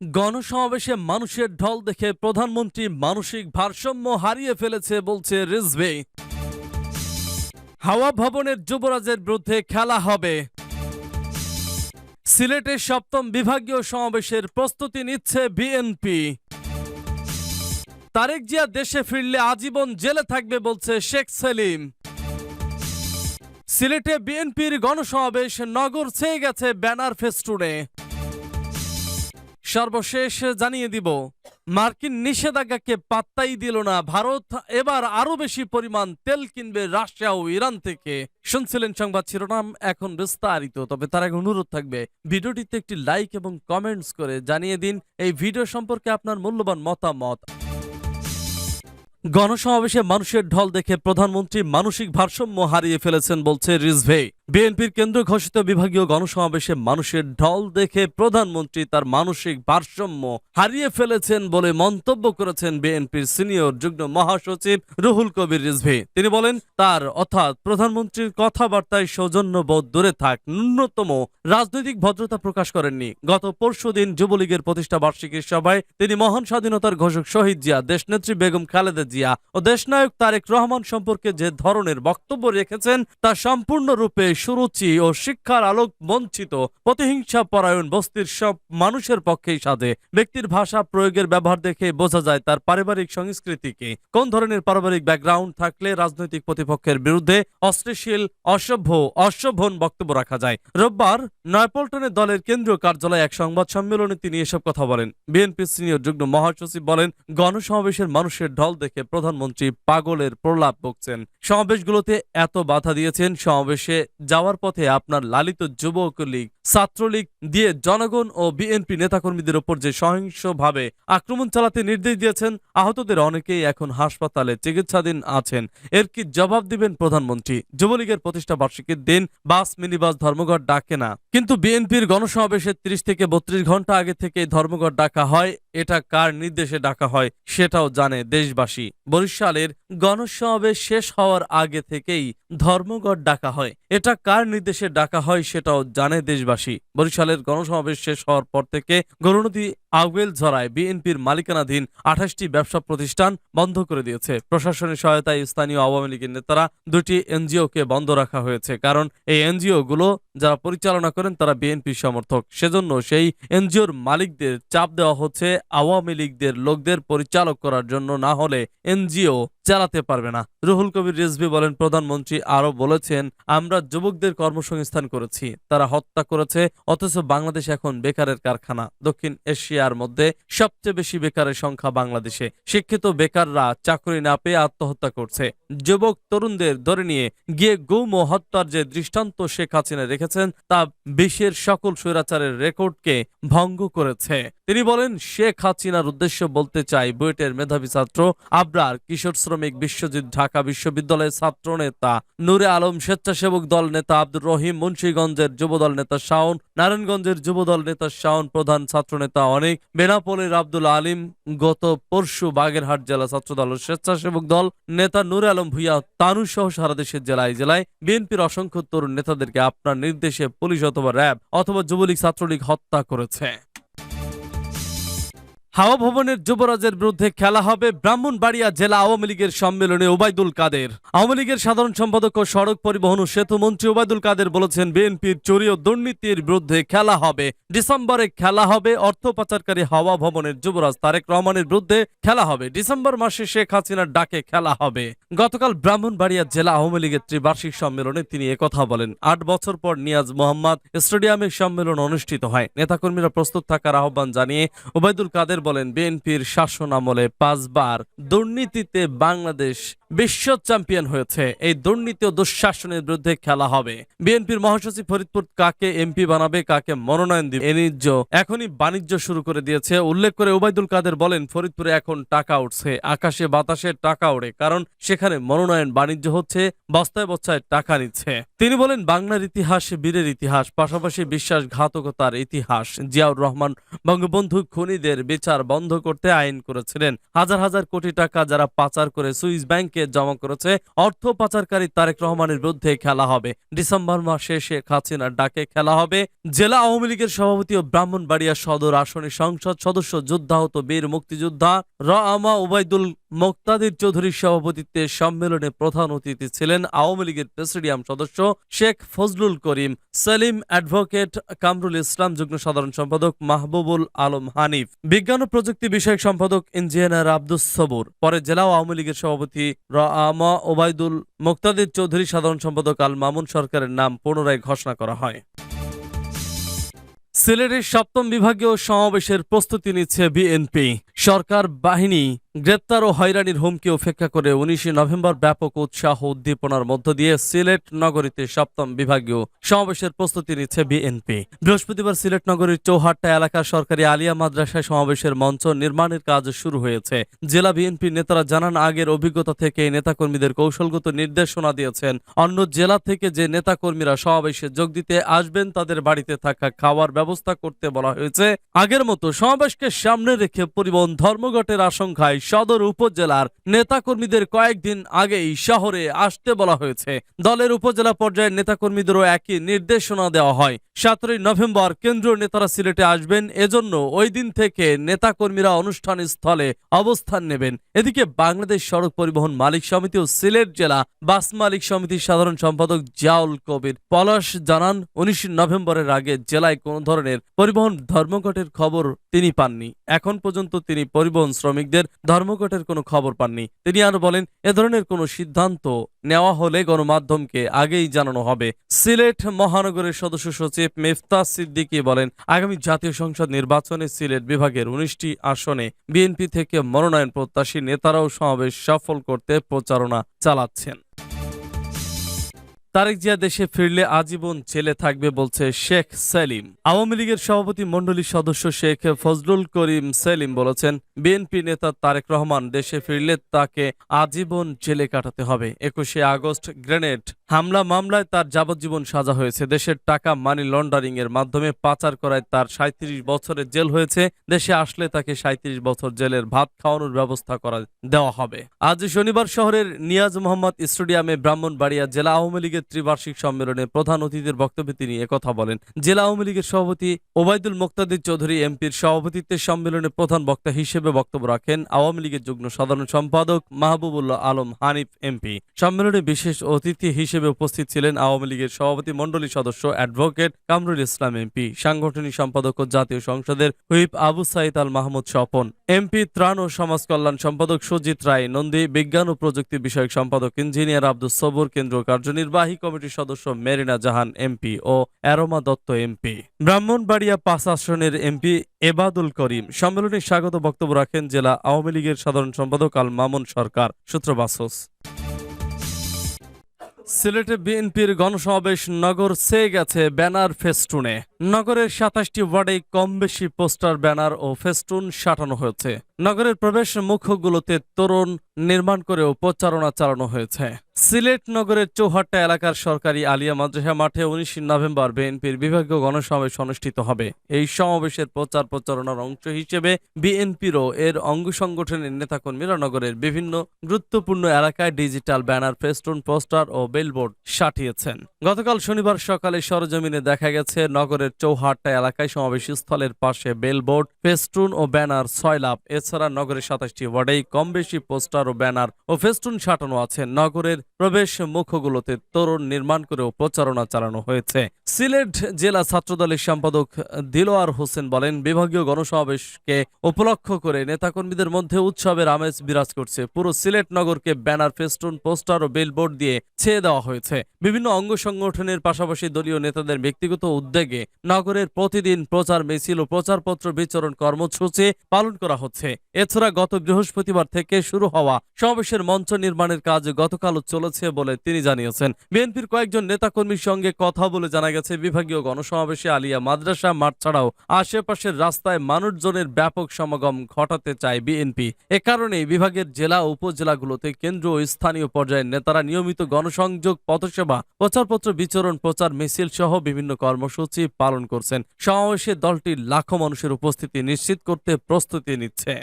গণসমাবেশে মানুষের ঢল দেখে প্রধানমন্ত্রী মানসিক ভারসাম্য হারিয়ে ফেলেছে বলছে রিজভি। হাওয়া ভবনের যুবরাজের বিরুদ্ধে খেলা হবে। সিলেটের সপ্তম বিভাগীয় সমাবেশের প্রস্তুতি নিচ্ছে বিএনপি। তারেক জিয়া দেশে ফিরলে আজীবন জেলে থাকবে বলছে শেখ সেলিম। সিলেটে বিএনপির গণসমাবেশ নগর ছেয়ে গেছে ব্যানার ফেস্টুনে। সর্বশেষ জানিয়ে দিব, মার্কিন নিষেধাজ্ঞাকে পাত্তাই দিল না ভারত, এবার আরও বেশি পরিমাণ তেল কিনবে রাশিয়া ও ইরান থেকে। শুনছিলেন সংবাদ শিরোনাম, এখন বিস্তারিত, তবে তার আগে অনুরোধ থাকবে, ভিডিওটিতে একটি লাইক এবং কমেন্টস করে জানিয়ে দিন, এই ভিডিও সম্পর্কে আপনার মূল্যবান মতামত। গণসমাবেশে মানুষের ঢল দেখে প্রধানমন্ত্রী মানসিক ভারসাম্য হারিয়ে ফেলেছেন বলছে রিজভে। বিএনপির কেন্দ্র ঘোষিত বিভাগীয় গণসমাবেশে মানুষের ঢল দেখে প্রধানমন্ত্রী তার মানসিক ভারসাম্য হারিয়ে ফেলেছেন বলে মন্তব্য করেছেন বিএনপির সিনিয়র যুগ্ম মহাসচিব রুহুল কবির রিজভি। তিনি বলেন, তার অর্থাৎ প্রধানমন্ত্রীর কথাবার্তায় সৌজন্যবোধ দূরে থাক, ন্যূনতম রাজনৈতিক ভদ্রতা প্রকাশ করেননি। গত পরশুদিন যুবলীগের প্রতিষ্ঠা বার্ষিকীর সভায় তিনি মহান স্বাধীনতার ঘোষক শহীদ জিয়া, দেশনেত্রী বেগম খালেদা জিয়া ও দেশনায়ক তারেক রহমান সম্পর্কে যে ধরনের বক্তব্য রেখেছেন তা সম্পূর্ণরূপে সুরুচি ও শিক্ষার আলোক বঞ্চিত, প্রতিহিংসা পরায়ণ বস্তির সব মানুষের পক্ষেই সাধে। ব্যক্তির ভাষা, প্রয়োগের ব্যবহার দেখে বোঝা যায় তার পারিবারিক সংস্কৃতিকে। কোন ধরনের পারিবারিক ব্যাকগ্রাউন্ড থাকলে রাজনৈতিক প্রতিপক্ষের বিরুদ্ধে অশ্লীল অসভ্য অসভ্যন বক্তব্য রাখা যায়? রোববার নয়পল্টনের দলের কেন্দ্রীয় কার্যালয়ে এক সংবাদ সম্মেলনে তিনি এসব কথা বলেন। বিএনপি সিনিয়র যুগ্ম মহাসচিব বলেন, গণসমাবেশের মানুষের ঢল দেখে প্রধানমন্ত্রী পাগলের প্রলাপ বকছেন। সমাবেশগুলোতে এত বাধা দিয়েছেন, সমাবেশে যাওয়ার পথে আপনার লালিত যুবক লীগ, ছাত্রলীগ দিয়ে জনগণ ও বিএনপি নেতাকর্মীদের ওপর যে সহিংসভাবে আক্রমণ চালাতে নির্দেশ দিয়েছেন, আহতদের অনেকেই এখন হাসপাতালে চিকিৎসাধীন আছেন। এর কি জবাব দিবেন প্রধানমন্ত্রী? যুবলীগের প্রতিষ্ঠা বার্ষিকীর দিন বাস, মিনিবাস, ধর্মঘট ডাকে না। কিন্তু বিএনপির গণসমাবেশের ত্রিশ থেকে বত্রিশ ঘণ্টা আগে থেকে ধর্মঘট ডাকা হয়। এটা কার নির্দেশে ডাকা হয় সেটাও জানে দেশবাসী। বরিশালের গণসমাবেশ শেষ হওয়ার আগে থেকেই ধর্মঘট ডাকা হয়। এটা কার নির্দেশে ডাকা হয় সেটাও জানে দেশবাসী। বরিশালের গণসমাবেশ শেষ হওয়ার পর থেকে গরুনদী আগুয়েল ঝরায় বিএনপির মালিকানাধীন আঠাশটি ব্যবসা প্রতিষ্ঠান বন্ধ করে দিয়েছে। প্রশাসনের সহায়তায় স্থানীয় আওয়ামী লীগের নেতারা দুটি এনজিওকে বন্ধ রাখা হয়েছে, কারণ এই এনজিও গুলো যারা পরিচালনা করেন তারা বিএনপি সমর্থক। সেজন্য সেই এনজিওর মালিকদের চাপ দেওয়া হচ্ছে। আওয়ামী লীগদের লোকদের পরিচালক করার জন্য না হলে এনজিও চালাতে পারবে না। রুহুল কবির রিজভি বলেন, প্রধানমন্ত্রী আরও বলেছেন, আমরা যুবকদের কর্মসংস্থান করেছি। তারা হত্যা করেছে, অথচ বাংলাদেশ এখন বেকারের কারখানা। দক্ষিণ এশিয়ার মধ্যে সবচেয়ে বেশি বেকারের সংখ্যা বাংলাদেশে। শিক্ষিত বেকাররা চাকরি না পেয়ে আত্মহত্যা করছে। যুবক তরুণদের ধরে নিয়ে গিয়ে গুম ও হত্যার যে দৃষ্টান্ত শেখ হাসিনা রেখেছেন, তা বিশ্বের সকল স্বৈরাচারের রেকর্ডকে ভঙ্গ করেছে। তিনি বলেন, শেখ হাসিনার উদ্দেশ্য বলতে চাই বুয়েটের মেধাবী ছাত্র আবরার কিশোর শ্রমিক বিশ্বজিৎ ঢাকা বিশ্ববিদ্যালয়ের ছাত্র নেতা নূরে আলম স্বেচ্ছাসেবক দল নেতা আব্দুর রহিম মুন্সীগঞ্জের যুবদল নেতা শাওন, নারায়ণগঞ্জের যুবদল নেতা শাওন প্রধান ছাত্র নেতা অনেক বেনাপোলের আব্দুল আলিম গত পরশু বাগেরহাট জেলা ছাত্র দল স্বেচ্ছাসেবক দল নেতা নূরে আলম ভুইয়া তানু সহ সারা দেশের জেলায় জেলায় বিএনপির অসংখ্য তরুণ নেতাদেরকে আপনার নির্দেশে পুলিশ অথবা র্যাব অথবা যুবলীগ ছাত্রলীগ হত্যা করেছে। হাওয়া ভবনের যুবরাজের বিরুদ্ধে খেলা হবে ব্রাহ্মণবাড়িয়া জেলা আওয়ামী লীগের সম্মেলনে ওবায়দুল কাদের। আওয়ামী লীগের সাধারণ সম্পাদক ও সড়ক পরিবহন ও সেতু মন্ত্রী ওবায়দুল কাদের বলেছেন, বিএনপির চুরি ও দুর্নীতির বিরুদ্ধে খেলা হবে। ডিসেম্বরে খেলা হবে, অর্থ পাচারকারী হাওয়া ভবনের যুবরাজ তারেক রহমানের বিরুদ্ধে খেলা হবে। ডিসেম্বর মাসে শেখ হাসিনার ডাকে খেলা হবে। গতকাল ব্রাহ্মণবাড়িয়া জেলা আওয়ামী লীগের ত্রিবার্ষিক সম্মেলনে তিনি একথা বলেন। আট বছর পর নিয়াজ মোহাম্মদ স্টেডিয়ামে সম্মেলন অনুষ্ঠিত হয়। নেতাকর্মীরা প্রস্তুত থাকার আহ্বান জানিয়ে ওবায়দুল কাদের বলেন বিএনপির শাসন আমলে পাঁচবার দুর্নীতিতে বাংলাদেশ বিশ্ব চ্যাম্পিয়ন হয়েছে। এই দুর্নীতি ও দুঃশাসনের বিরুদ্ধে খেলা হবে। বিএনপির মহাসচিব ফরিদপুর কাকে এমপি বানাবে, কাকে মনোনয়ন দিবে এনিজ্য এখনই বাণিজ্য শুরু করে দিয়েছে। উল্লেখ করে ওবায়দুল কাদের বলেন, ফরিদপুরে এখন টাকা উঠছে, আকাশে বাতাসে টাকা ওড়ে, কারণ সেখানে মনোনয়ন বাণিজ্য হচ্ছে, বস্তায় বস্তায় টাকা নিচ্ছে। তিনি বলেন, বাংলার ইতিহাস বীরের ইতিহাস, পাশাপাশি বিশ্বাসঘাতকতার ইতিহাস। জিয়াউর রহমান বঙ্গবন্ধু খুনিদের বিচার বন্ধ করতে আইন করেছিলেন। হাজার হাজার কোটি টাকা যারা পাচার করে সুইস ব্যাংকে থেকে জমা করেছে। অর্থ পাচারকারী তারেক রহমানের বিরুদ্ধে খেলা হবে। ডিসেম্বর মাসে শেখ হাসিনার ডাকে খেলা হবে। জেলা আওয়ামী লীগের সভাপতি ও ব্রাহ্মণবাড়িয়া সদর আসনে সংসদ সদস্য যুদ্ধাহত বীর মুক্তিযোদ্ধা র আমা ওবায়দুল মোক্তাদির চৌধুরীর সভাপতিত্বে সম্মেলনে প্রধান অতিথি ছিলেন আওয়ামী লীগের প্রেসিডিয়াম সদস্য শেখ ফজলুল করিম, সেলিম অ্যাডভোকেট কামরুল ইসলাম, যুগ্ম সাধারণ সম্পাদক মাহবুবুল আলম হানিফ। বিজ্ঞান ও প্রযুক্তি বিষয়ক সম্পাদক ইঞ্জিনিয়ার আব্দুস সবুর। পরে জেলা আওয়ামী লীগের সভাপতি র আমা ওবায়দুল মোক্তাদির চৌধুরী সাধারণ সম্পাদক আল মামুন সরকারের নাম পুনরায় ঘোষণা করা হয়। সিলেটের সপ্তম বিভাগীয় সমাবেশের প্রস্তুতি নিচ্ছে বিএনপি। সরকার বাহিনী গ্রেপ্তার ও হয়রানির হুমকি উপেক্ষা করে উনিশে নভেম্বর ব্যাপক উৎসাহ উদ্দীপনার মধ্য দিয়ে সিলেট নগরীতে সপ্তম বিভাগীয় সমাবেশের প্রস্তুতি নিচ্ছে বিএনপি। বৃহস্পতিবার সিলেট নগরীর চৌহাট্টা এলাকার সরকারি আলিয়া মাদ্রাসায় সমাবেশের মঞ্চ নির্মাণের কাজ শুরু হয়েছে। জেলা বিএনপি নেতারা জানান, আগের অভিজ্ঞতা থেকে নেতাকর্মীদের কৌশলগত নির্দেশনা দিয়েছেন। অন্য জেলা থেকে যে নেতাকর্মীরা সমাবেশে যোগ দিতে আসবেন, তাদের বাড়িতে থাকা খাওয়ার ব্যবস্থা করতে বলা হয়েছে। আগের মতো সমাবেশকে সামনে রেখে পরিবহন ধর্মঘটের আশঙ্কায় সদর উপজেলার নেতাকর্মীদের কয়েকদিন আগেই শহরে আসতে বলা হয়েছে। দলের উপজেলা পর্যায়ের নেতাকর্মীদেরও একই নির্দেশনা দেওয়া হয়। সতেরোই নভেম্বর কেন্দ্রীয় নেতারা সিলেটে আসবেন, এজন্য ওই দিন থেকে নেতাকর্মীরা অনুষ্ঠান স্থলে অবস্থান নেবেন। এদিকে বাংলাদেশ সড়ক পরিবহন মালিক সমিতি ও সিলেট জেলা বাস মালিক সমিতির সাধারণ সম্পাদক জিয়াউল কবির পলাশ জানান, উনিশ নভেম্বরের আগে জেলায় কোনো ধরনের পরিবহন ধর্মঘটের খবর তিনি পাননি। এখন পর্যন্ত তিনি পরিবহন শ্রমিকদের ধর্মঘটের কোনো খবর পাননি। তিনি আরও বলেন, এ ধরনের কোনো সিদ্ধান্ত নেওয়া হলে গণমাধ্যমকে আগেই জানানো হবে। সিলেট মহানগরের সদস্য সচিব মেফতা সিদ্দিকী বলেন, আগামী জাতীয় সংসদ নির্বাচনে সিলেট বিভাগের উনিশটি আসনে বিএনপি থেকে মনোনয়ন প্রত্যাশী নেতারাও সমাবেশ সফল করতে প্রচারণা চালাচ্ছেন। তারেক জিয়া দেশে ফিরলে আজীবন ছেলে থাকবে বলছে শেখ সেলিম। আওয়ামী লীগের সভাপতি মণ্ডলীর সদস্য শেখ ফজলুল করিম সেলিম বলেছেন, বিএনপি নেতা তারেক রহমান দেশে ফিরলে তাকে আজীবন জেলে কাটাতে হবে। একুশে আগস্ট গ্রেনেড হামলা মামলায় তার যাবজ্জীবন সাজা হয়েছে। দেশের টাকা মানি লন্ডারিং এর মাধ্যমে পাচার করায় তার সাঁত্রিশ বছরের জেল হয়েছে। দেশে আসলে তাকে সাঁত্রিশ বছর জেলের ভাত খাওয়ানোর ব্যবস্থা করা দেওয়া হবে। আজ শনিবার শহরের নিয়াজ মোহাম্মদ স্টেডিয়ামে ব্রাহ্মণবাড়িয়া জেলা আওয়ামী লীগের ত্রিবার্ষিক সম্মেলনে প্রধান অতিথির বক্তব্যে তিনি একথা বলেন। জেলা আওয়ামী লীগের সভাপতি ওবায়দুল মোক্তাদির চৌধুরী এমপির সভাপতিত্বে সম্মেলনে প্রধান বক্তা হিসেবে বক্তব্য রাখেন আওয়ামী লীগের যুগ্ম সাধারণ সম্পাদক মাহবুবুল্লাহ আলম হানিফ এমপি। সম্মেলনে বিশেষ অতিথি হিসেবে উপস্থিত ছিলেন আওয়ামী লীগের সভাপতি মণ্ডলী সদস্য অ্যাডভোকেট কামরুল ইসলাম এমপি, সাংগঠনিক সম্পাদক ও জাতীয় সংসদের হুইপ আবু সাইদ আল মাহমুদ স্বপন, এমপি ত্রাণ ও সমাজ কল্যাণ সম্পাদক সুজিত রায় নন্দী, বিজ্ঞান ও প্রযুক্তি বিষয়ক সম্পাদক ইঞ্জিনিয়ার আব্দুল সবুর কেন্দ্রীয় কার্যনির্বাহী কমিটির সদস্য মেরিনা জাহান এমপি ও অ্যারোমা দত্ত এমপি। ব্রাহ্মণবাড়িয়া পাঁচ আসনের এমপি এবাদুল করিম, সম্মেলনে স্বাগত বক্তব্য রাখেন জেলা আওয়ামী লীগের সাধারণ সম্পাদক আল মামুন সরকার সূত্র বাসস সিলেটে বিএনপির গণসমাবেশ নগর সে গেছে ব্যানার ফেস্টুনে। নগরের সাতাশটি ওয়ার্ডে কম বেশি পোস্টার, ব্যানার ও ফেস্টুন সাঁটানো হয়েছে। নগরের প্রবেশ মুখগুলোতে তরুণ নির্মাণ করেও প্রচারণা চালানো হয়েছে। সিলেট নগরের চৌহাট্টা এলাকার সরকারি আলিয়া মাদ্রাসা মাঠে উনিশ নভেম্বর বিএনপির বিভাগীয় গণসমাবেশ অনুষ্ঠিত হবে। এই সমাবেশের প্রচার প্রচারণার অংশ হিসেবে বিএনপিরও এর অঙ্গ সংগঠনের নেতাকর্মীরা নগরের বিভিন্ন গুরুত্বপূর্ণ এলাকায় ডিজিটাল ব্যানার, ফেস্টুন, পোস্টার ও বেলবোর্ড সাটিয়েছেন গতকাল শনিবার সকালে সরজমিনে দেখা গেছে, নগরের চৌহাট্টা এলাকায় সমাবেশ স্থলের পাশে বেলবোর্ড, ফেস্টুন ও ব্যানার ছয় লাভ এছাড়া নগরের সাতাশটি ওয়ার্ডেই কম বেশি পোস্টার ব্যানার ও ফেস্টুন সাটানো আছে। নগরের প্রবেশ মুখগুলোতে তরুণ নির্মাণ করেও প্রচারণা চালানো হয়েছে। সিলেট জেলা ছাত্রদলের সম্পাদক দিলোয়ার হোসেন বলেন, বিভাগীয় গণসমাবেশকে উপলক্ষ করে নেতাকর্মীদের মধ্যে উৎসবের আমেজ বিরাজ করছে। পুরো সিলেট নগরকে ব্যানার, ফেস্টুন, পোস্টার ও বিলবোর্ড দিয়ে ছেয়ে দেওয়া হয়েছে। বিভিন্ন অঙ্গ সংগঠনের পাশাপাশি দলীয় নেতাদের ব্যক্তিগত উদ্যোগে নগরের প্রতিদিন প্রচার মিছিল ও প্রচারপত্র বিতরণ কর্মসূচি পালন করা হচ্ছে। এছাড়া গত বৃহস্পতিবার থেকে শুরু হওয়া সমাবেশের মঞ্চ নির্মাণের কাজ গতকালও চলেছে বলে তিনি জানিয়েছেন। বিএনপির কয়েকজন নেতাকর্মীর সঙ্গে কথা বলে জানা গেছে, বিভাগীয় গণসমাবেশে আলিয়া মাদ্রাসা মাঠ ছাড়াও আশেপাশের রাস্তায় মানুষজনের ব্যাপক সমাগম ঘটাতে চায় বিএনপি। এ কারণেই বিভাগের জেলা উপজেলাগুলোতে কেন্দ্র ও স্থানীয় পর্যায়ের নেতারা নিয়মিত গণসংযোগ, পথসেবা, প্রচারপত্র বিচরণ, প্রচার, মিছিল সহ বিভিন্ন কর্মসূচি পালন করছেন। সমাবেশে দলটির লাখো মানুষের উপস্থিতি নিশ্চিত করতে প্রস্তুতি নিচ্ছে।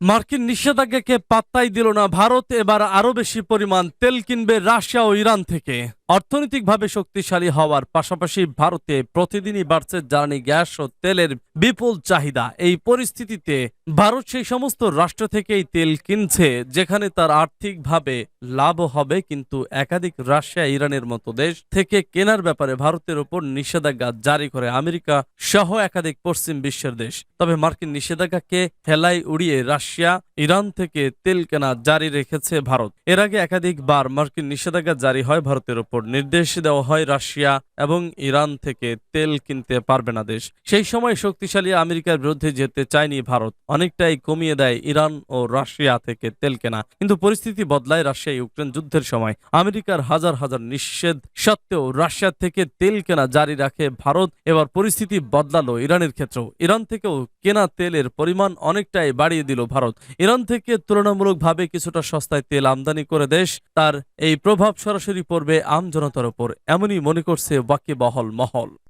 মার্কিন নিষেধাজ্ঞাকে পাত্তাই দিল না ভারত, এবার আরও বেশি পরিমাণ তেল কিনবে রাশিয়া ও ইরান থেকে। অর্থনৈতিকভাবে শক্তিশালী হওয়ার পাশাপাশি ভারতে প্রতিদিনই বাড়ছে জ্বালানি, গ্যাস ও তেলের বিপুল চাহিদা। এই পরিস্থিতিতে ভারত সেই সমস্ত রাষ্ট্র থেকেই তেল কিনছে, যেখানে তার আর্থিকভাবে লাভ হবে, কিন্তু একাধিক রাশিয়া, ইরানের মতো দেশ থেকে কেনার ব্যাপারে ভারতের উপর নিষেধাজ্ঞা জারি করে আমেরিকা সহ একাধিক পশ্চিম বিশ্বের দেশ। তবে মার্কিন নিষেধাজ্ঞাকে হেলাই উড়িয়ে রাশিয়া ইরান থেকে তেল কেনা জারি রেখেছে ভারত। এর আগে একাধিকবার মার্কিন নিষেধাজ্ঞা জারি হয় ভারতের উপর নির্দেশ দেওয়া হয় রাশিয়া এবং ইরান থেকে তেল কিনতে পারবে না দেশ। সেই সময় শক্তিশালী আমেরিকার বিরুদ্ধে যেতে চায়নি ভারত। অনেকটাই কমিয়ে দেয় ইরান ও রাশিয়া থেকে তেল কেনা। কিন্তু পরিস্থিতি বদলায় রাশিয়া ইউক্রেন যুদ্ধের সময়। আমেরিকার হাজার হাজার নিষেধ সত্ত্বেও রাশিয়া থেকে তেল কেনা জারি রাখে ভারত। এবার পরিস্থিতি বদলালো ইরানের ক্ষেত্রেও। ইরান থেকেও কেনা তেলের পরিমাণ অনেকটাই বাড়িয়ে দিল ভারত। ইরান থেকে তুলনামূলকভাবে কিছুটা সস্তায় তেল আমদানি করে দেশ, তার এই প্রভাব সরাসরি পড়বে আমজনতার ওপর, এমনই মনে করছে ওয়াকিবহল মহল।